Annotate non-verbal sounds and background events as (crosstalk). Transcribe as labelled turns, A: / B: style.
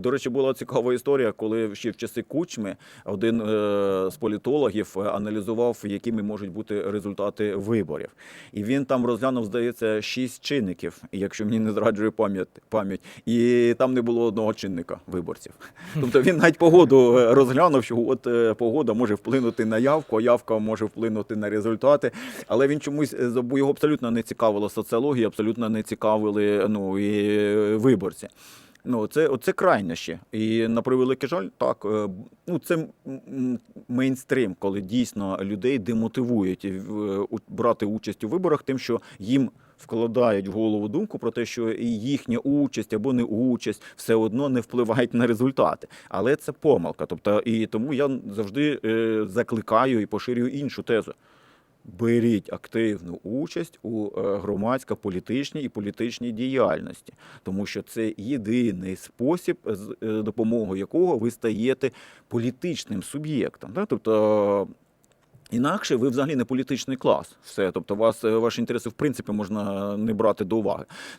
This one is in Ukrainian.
A: До речі, була цікава історія, коли ще в часи кучми один е, з політологів е, аналізував, якими можуть бути результати виборів. І він там розглянув, здається, шість чинників, якщо мені не зраджує пам'ять пам'ять. І там не було одного чинника виборців. (laughs) Тобто він навіть погоду е, розглянув, що от погода може вплинути на явку, а явка може вплинути на результати. Але він чомусь його абсолютно не цікавила соціологія, абсолютно не цікавили ну, і виборці. Ну, це, це крайнощі. І на превеликий жаль, так, е, ну, це м- м- мейнстрим, коли дійсно людей демотивують е, брати участь у виборах, тим, що їм вкладають в голову думку про те, що їхня участь або не участь все одно не впливають на результати. Але це помилка. Тобто, і тому я завжди е, закликаю і поширюю іншу тезу. Беріть активну участь у е, громадсько-політичній і політичній діяльності, тому що це єдиний спосіб, з е, допомогою якого ви стаєте політичним суб'єктом. Тобто інакше ви взагалі не політичний клас. Все, тобто вас е, ваші інтереси в принципі можна не брати до уваги.